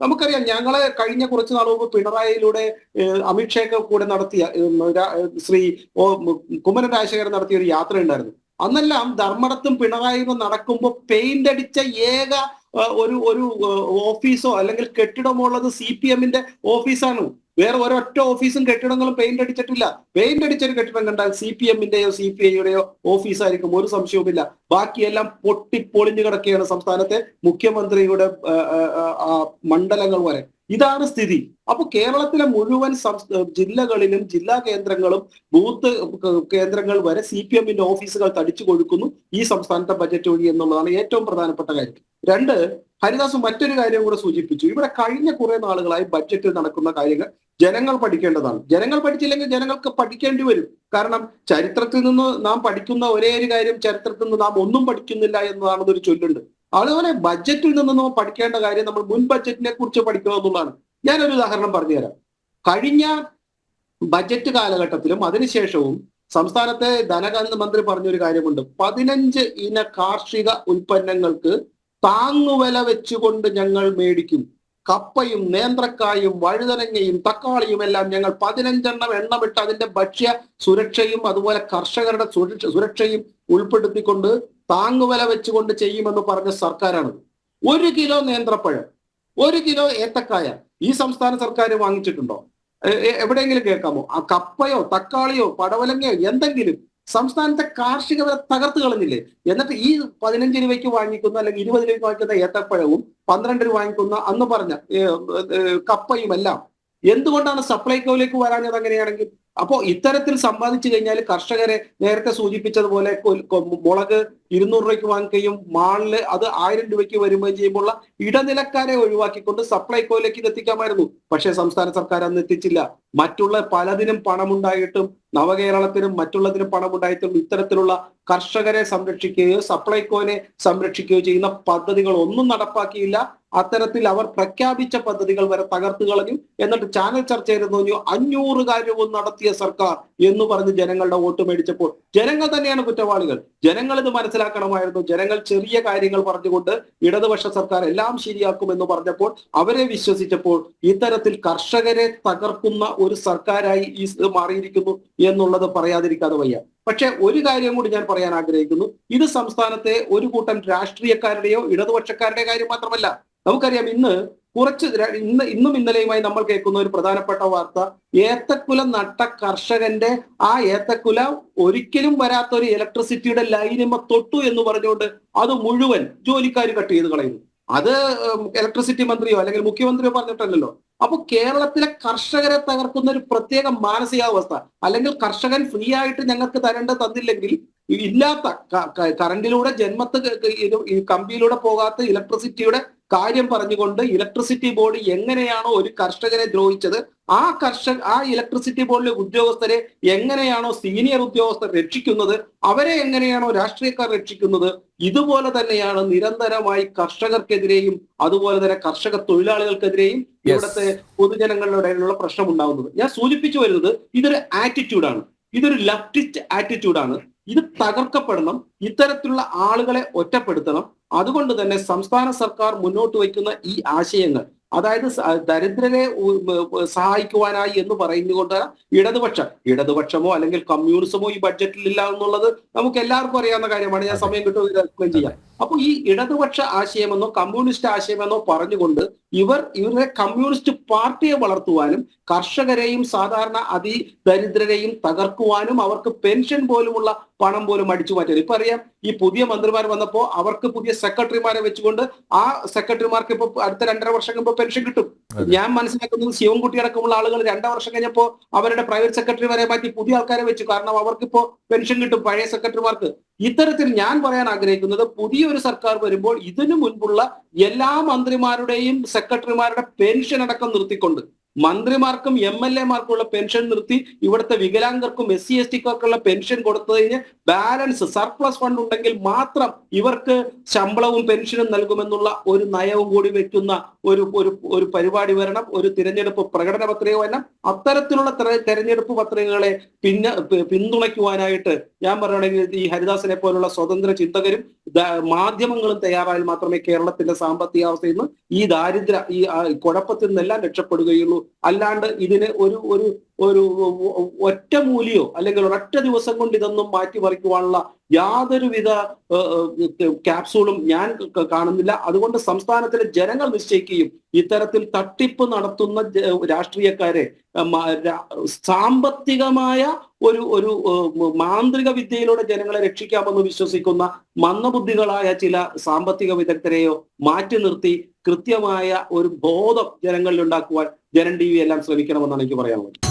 നമുക്കറിയാം ഞങ്ങളെ കഴിഞ്ഞ കുറച്ച് നാൾ മുമ്പ് പിണറായിയിലൂടെ അമിത്ഷയൊക്കെ കൂടെ നടത്തിയ ശ്രീ കുമ്മനം രാജശേഖരൻ നടത്തിയ ഒരു യാത്ര ഉണ്ടായിരുന്നു. അന്നെല്ലാം ധർമ്മടത്തും പിണറായിയും നടക്കുമ്പോൾ പെയിന്റ് അടിച്ച ഏക ഒരു ഒരു ഓഫീസോ അല്ലെങ്കിൽ കെട്ടിടമോ ഉള്ളത് സി പി എമ്മിന്റെ ഓഫീസാണ്. വേറെ ഒരൊറ്റ ഓഫീസും കെട്ടിടങ്ങളും പെയിന്റ് അടിച്ചിട്ടില്ല. പെയിന്റ് അടിച്ചൊരു കെട്ടിടം കണ്ടാൽ സി പി എമ്മിന്റെയോ സി പി ഐയുടെയോ ഓഫീസായിരിക്കും ഒരു സംശയവുമില്ല ബാക്കിയെല്ലാം പൊട്ടിപ്പൊളിഞ്ഞു കിടക്കുകയാണ് സംസ്ഥാനത്തെ മുഖ്യമന്ത്രിയുടെ മണ്ഡലങ്ങൾ വരെ. ഇതാണ് സ്ഥിതി. അപ്പൊ കേരളത്തിലെ മുഴുവൻ ജില്ലകളിലും ജില്ലാ കേന്ദ്രങ്ങളും ബൂത്ത് കേന്ദ്രങ്ങൾ വരെ സി പി എമ്മിന്റെ ഓഫീസുകൾ തടിച്ചു കൊടുക്കുന്നു ഈ സംസ്ഥാനത്തെ ബജറ്റ് വഴി എന്നുള്ളതാണ് ഏറ്റവും പ്രധാനപ്പെട്ട കാര്യം. രണ്ട് ഹരിദാസ് മറ്റൊരു കാര്യം കൂടെ സൂചിപ്പിച്ചു. ഇവിടെ കഴിഞ്ഞ കുറെ നാളുകളായി ബഡ്ജറ്റിൽ നടക്കുന്ന കാര്യങ്ങൾ ജനങ്ങൾ പഠിക്കേണ്ടതാണ്. ജനങ്ങൾ പഠിച്ചില്ലെങ്കിൽ ജനങ്ങൾക്ക് പഠിക്കേണ്ടി വരും. കാരണം ചരിത്രത്തിൽ നിന്ന് നാം പഠിക്കുന്ന ഒരേ ഒരു കാര്യം ചരിത്രത്തിൽ നിന്ന് നാം ഒന്നും പഠിക്കുന്നില്ല എന്നതാണെന്നൊരു ചൊല്ലുണ്ട്. അതുപോലെ ബഡ്ജറ്റിൽ നിന്ന് നാം പഠിക്കേണ്ട കാര്യം നമ്മൾ മുൻ ബഡ്ജറ്റിനെ കുറിച്ച് പഠിക്കണം എന്നുള്ളതാണ്. ഞാനൊരു ഉദാഹരണം പറഞ്ഞുതരാം. കഴിഞ്ഞ ബഡ്ജറ്റ് കാലഘട്ടത്തിലും അതിനുശേഷവും സംസ്ഥാനത്തെ ധനകാര്യ മന്ത്രി പറഞ്ഞൊരു കാര്യമുണ്ട്. പതിനഞ്ച് ഇന കാർഷിക ഉൽപ്പന്നങ്ങൾക്ക് താങ്ങുവില വെച്ചുകൊണ്ട് ഞങ്ങൾ മേടിക്കും. കപ്പയും നേന്ത്രക്കായും വഴുതനങ്ങയും തക്കാളിയും എല്ലാം ഞങ്ങൾ പതിനഞ്ചെണ്ണം എണ്ണമിട്ട് അതിന്റെ ഭക്ഷ്യ സുരക്ഷയും അതുപോലെ കർഷകരുടെ സുരക്ഷ സുരക്ഷയും ഉൾപ്പെടുത്തിക്കൊണ്ട് താങ്ങുവില വെച്ചുകൊണ്ട് ചെയ്യുമെന്ന് പറഞ്ഞ സർക്കാരാണ്. ഒരു കിലോ നേന്ത്രപ്പഴം ഒരു കിലോ ഏത്തക്കായ ഈ സംസ്ഥാന സർക്കാർ വാങ്ങിച്ചിട്ടുണ്ടോ? എവിടെയെങ്കിലും കേൾക്കാമോ? ആ കപ്പയോ തക്കാളിയോ പടവലങ്ങയോ എന്തെങ്കിലും സംസ്ഥാനത്തെ കാർഷിക വില തകർത്ത് കളഞ്ഞില്ലേ? എന്നിട്ട് ഈ പതിനഞ്ച് രൂപയ്ക്ക് വാങ്ങിക്കുന്ന അല്ലെങ്കിൽ ഇരുപത് രൂപയ്ക്ക് വാങ്ങിക്കുന്ന ഏത്തപ്പഴവും പന്ത്രണ്ട് രൂപ വാങ്ങിക്കുന്ന അന്ന് പറഞ്ഞ കപ്പയും എല്ലാം എന്തുകൊണ്ടാണ് സപ്ലൈകോയിലേക്ക് വരാഞ്ഞത് അങ്ങനെയാണെങ്കിൽ? അപ്പോ ഇത്തരത്തിൽ സമ്പാദിച്ചു കഴിഞ്ഞാൽ കർഷകരെ നേരത്തെ സൂചിപ്പിച്ചതുപോലെ മുളക് ഇരുന്നൂറ് രൂപയ്ക്ക് വാങ്ങിക്കുകയും മാളിൽ അത് ആയിരം രൂപയ്ക്ക് വരുമ്പോൾ ചെയ്യുമ്പോൾ ഇടനിലക്കാരെ ഒഴിവാക്കിക്കൊണ്ട് സപ്ലൈകോയിലേക്ക് ഇത് എത്തിക്കാമായിരുന്നു. പക്ഷേ സംസ്ഥാന സർക്കാർ അന്ന് എത്തിച്ചില്ല. മറ്റുള്ള പലതിനും പണമുണ്ടായിട്ടും നവകേരളത്തിനും മറ്റുള്ളതിനും പണമുണ്ടായിട്ടും ഇത്തരത്തിലുള്ള കർഷകരെ സംരക്ഷിക്കുകയോ സപ്ലൈകോനെ സംരക്ഷിക്കുകയോ ചെയ്യുന്ന പദ്ധതികൾ ഒന്നും നടപ്പാക്കിയില്ല. അത്തരത്തിൽ അവർ പ്രഖ്യാപിച്ച പദ്ധതികൾ വരെ തകർത്തു കളഞ്ഞു. എന്നിട്ട് ചാനൽ ചർച്ചയിൽ പറഞ്ഞു അഞ്ഞൂറ് കാര്യവും നടത്തിയ സർക്കാർ എന്ന് പറഞ്ഞ് ജനങ്ങളുടെ വോട്ട് മേടിച്ചപ്പോൾ ജനങ്ങൾ തന്നെയാണ് കുറ്റവാളികൾ. ജനങ്ങൾ ഇത് മനസ്സിലാക്കണമായിരുന്നു. ജനങ്ങൾ ചെറിയ കാര്യങ്ങൾ പറഞ്ഞുകൊണ്ട് ഇടതുപക്ഷ സർക്കാർ എല്ലാം ശരിയാക്കുമെന്ന് പറഞ്ഞപ്പോൾ അവരെ വിശ്വസിച്ചപ്പോൾ ഇത്തരത്തിൽ കർഷകരെ തകർക്കുന്ന ഒരു സർക്കാരായി ഈ മാറിയിരിക്കുന്നു എന്നുള്ളത് പറയാതിരിക്കാതെ വയ്യ. പക്ഷെ ഒരു കാര്യം കൂടി ഞാൻ പറയാൻ ആഗ്രഹിക്കുന്നു. ഇത് സംസ്ഥാനത്തെ ഒരു കൂട്ടം രാഷ്ട്രീയക്കാരുടെയോ ഇടതുപക്ഷക്കാരുടെ കാര്യം മാത്രമല്ല. നമുക്കറിയാം ഇന്ന് കുറച്ച് ഇന്ന് ഇന്നും ഇന്നലെയുമായി നമ്മൾ കേൾക്കുന്ന ഒരു പ്രധാനപ്പെട്ട വാർത്ത ഏത്തക്കുല നട്ട കർഷകന്റെ ആ ഏത്തക്കുല ഒരിക്കലും വരാത്ത ഒരു ഇലക്ട്രിസിറ്റിയുടെ ലൈനിമ തൊട്ടു എന്ന് പറഞ്ഞുകൊണ്ട് അത് മുഴുവൻ ജോലിക്കാർ കട്ട് ചെയ്ത് കളയുന്നു. അത് ഇലക്ട്രിസിറ്റി മന്ത്രിയോ അല്ലെങ്കിൽ മുഖ്യമന്ത്രിയോ പറഞ്ഞിട്ടല്ലല്ലോ. അപ്പൊ കേരളത്തിലെ കർഷകരെ തകർക്കുന്ന ഒരു പ്രത്യേക മാനസികാവസ്ഥ അല്ലെങ്കിൽ കർഷകൻ ഫ്രീ ആയിട്ട് ഞങ്ങൾക്ക് തരേണ്ട തന്നില്ലെങ്കിൽ ഇല്ലാത്ത കറണ്ടിലൂടെ ജന്മത്ത് ഈ കമ്പിയിലൂടെ പോകാത്ത ഇലക്ട്രിസിറ്റിയുടെ കാര്യം പറഞ്ഞുകൊണ്ട് ഇലക്ട്രിസിറ്റി ബോർഡ് എങ്ങനെയാണോ ഒരു കർഷകനെ ദ്രോഹിച്ചത് ആ കർഷക ആ ഇലക്ട്രിസിറ്റി ബോർഡിലെ ഉദ്യോഗസ്ഥരെ എങ്ങനെയാണോ സീനിയർ ഉദ്യോഗസ്ഥർ രക്ഷിക്കുന്നത് അവരെ എങ്ങനെയാണോ രാഷ്ട്രീയക്കാർ രക്ഷിക്കുന്നത് ഇതുപോലെ തന്നെയാണ് നിരന്തരമായി കർഷകർക്കെതിരെയും അതുപോലെ തന്നെ കർഷക തൊഴിലാളികൾക്കെതിരെയും ഇവിടുത്തെ പൊതുജനങ്ങളുടെ ഇടയിലുള്ള പ്രശ്നം ഉണ്ടാകുന്നത്. ഞാൻ സൂചിപ്പിച്ചു വരുന്നത് ഇതൊരു ആറ്റിറ്റ്യൂഡാണ് ഇതൊരു ലെഫ്റ്റിസ്റ്റ് ആറ്റിറ്റ്യൂഡാണ് ഇത് തകർക്കപ്പെടണം. ഇത്തരത്തിലുള്ള ആളുകളെ ഒറ്റപ്പെടുത്തണം. അതുകൊണ്ട് തന്നെ സംസ്ഥാന സർക്കാർ മുന്നോട്ട് വയ്ക്കുന്ന ഈ ആശയങ്ങൾ അതായത് ദരിദ്രരെ സഹായിക്കുവാനായി എന്ന് പറയുന്നുകൊണ്ട് ഇടതുപക്ഷം ഇടതുപക്ഷമോ അല്ലെങ്കിൽ കമ്മ്യൂണിസമോ ഈ ബഡ്ജറ്റിൽ ഇല്ല എന്നുള്ളത് നമുക്ക് എല്ലാവർക്കും അറിയാവുന്ന കാര്യമാണ്. ഞാൻ സമയം കിട്ടും ഇത് ചെയ്യാം. അപ്പൊ ഈ ഇടതുപക്ഷ ആശയമെന്നോ കമ്മ്യൂണിസ്റ്റ് ആശയമെന്നോ പറഞ്ഞുകൊണ്ട് ഇവർ ഇവരുടെ കമ്മ്യൂണിസ്റ്റ് പാർട്ടിയെ വളർത്തുവാനും കർഷകരെയും സാധാരണ അതി ദരിദ്രരെയും തകർക്കുവാനും അവർക്ക് പെൻഷൻ പോലുമുള്ള പണം പോലും അടിച്ചു മാറ്റാൻ ഇപ്പൊ അറിയാം ഈ പുതിയ മന്ത്രിമാർ വന്നപ്പോ അവർക്ക് പുതിയ സെക്രട്ടറിമാരെ വെച്ചുകൊണ്ട് ആ സെക്രട്ടറിമാർക്ക് ഇപ്പൊ അടുത്ത രണ്ടര വർഷം കഴിയുമ്പോൾ പെൻഷൻ കിട്ടും. ഞാൻ മനസ്സിലാക്കുന്നത് ശിവൻകുട്ടി അടക്കമുള്ള ആളുകൾ രണ്ടു വർഷം കഴിഞ്ഞപ്പോ അവരുടെ പ്രൈവറ്റ് സെക്രട്ടറി വരെ മാറ്റി പുതിയ ആൾക്കാരെ വെച്ചു. കാരണം അവർക്കിപ്പോ പെൻഷൻ കിട്ടും പഴയ സെക്രട്ടറിമാർക്ക്. ഇത്തരത്തിൽ ഞാൻ പറയാൻ ആഗ്രഹിക്കുന്നത് പുതിയൊരു സർക്കാർ വരുമ്പോൾ ഇതിനു മുൻപുള്ള എല്ലാ മന്ത്രിമാരുടെയും സെക്രട്ടറിമാരുടെ പെൻഷൻ അടക്കം നിർത്തിക്കൊണ്ട് മന്ത്രിമാർക്കും എം എൽ എമാർക്കുള്ള പെൻഷൻ നിർത്തി ഇവിടുത്തെ വികലാംഗർക്കും എസ് സി എസ് ടിക്കാർക്കുള്ള പെൻഷൻ കൊടുത്തു കഴിഞ്ഞ് ബാലൻസ് സർപ്ലസ് ഫണ്ട് ഉണ്ടെങ്കിൽ മാത്രം ഇവർക്ക് ശമ്പളവും പെൻഷനും നൽകുമെന്നുള്ള ഒരു നയവും കൂടി വെക്കുന്ന ഒരു ഒരു ഒരു പരിപാടി വരണം ഒരു തിരഞ്ഞെടുപ്പ് പ്രകടന പത്രിക വരണം. അത്തരത്തിലുള്ള തെര- തെരഞ്ഞെടുപ്പ് പത്രികകളെ പിന്നെ പിന്തുണയ്ക്കുവാനായിട്ട് ഞാൻ പറയുകയാണെങ്കിൽ ഈ ഹരിദാസിനെ പോലുള്ള സ്വതന്ത്ര ചിന്തകരും മാധ്യമങ്ങളും തയ്യാറായാൽ മാത്രമേ കേരളത്തിന്റെ സാമ്പത്തിക അവസ്ഥയിൽ നിന്ന് ഈ ദാരിദ്ര്യ ഈ കുഴപ്പത്തിൽ നിന്നെല്ലാം രക്ഷപ്പെടുകയുള്ളൂ അല്ലാണ്ട് ഇതിന് ഒരു ഒരു ഒരു ഒറ്റ മൂലിയോ അല്ലെങ്കിൽ ഒരൊറ്റ ദിവസം കൊണ്ട് ഇതൊന്നും മാറ്റിമറിക്കുവാനുള്ള യാതൊരുവിധ ക്യാപ്സൂളും ഞാൻ കാണുന്നില്ല. അതുകൊണ്ട് സംസ്ഥാനത്തിലെ ജനങ്ങൾ നിശ്ചയിക്കുകയും ഇത്തരത്തിൽ തട്ടിപ്പ് നടത്തുന്ന രാഷ്ട്രീയക്കാരെ സാമ്പത്തികമായ ഒരു ഒരു മാന്ത്രിക വിദ്യയിലൂടെ ജനങ്ങളെ രക്ഷിക്കാമെന്ന് വിശ്വസിക്കുന്ന മന്ദബുദ്ധികളായ ചില സാമ്പത്തിക വിദഗ്ധരെയോ മാറ്റി നിർത്തി കൃത്യമായ ഒരു ബോധം ജനങ്ങളിൽ ഉണ്ടാക്കുവാൻ ജനൻ ടി വി എല്ലാം ശ്രമിക്കണമെന്നാണ് എനിക്ക് പറയാനുള്ളത്.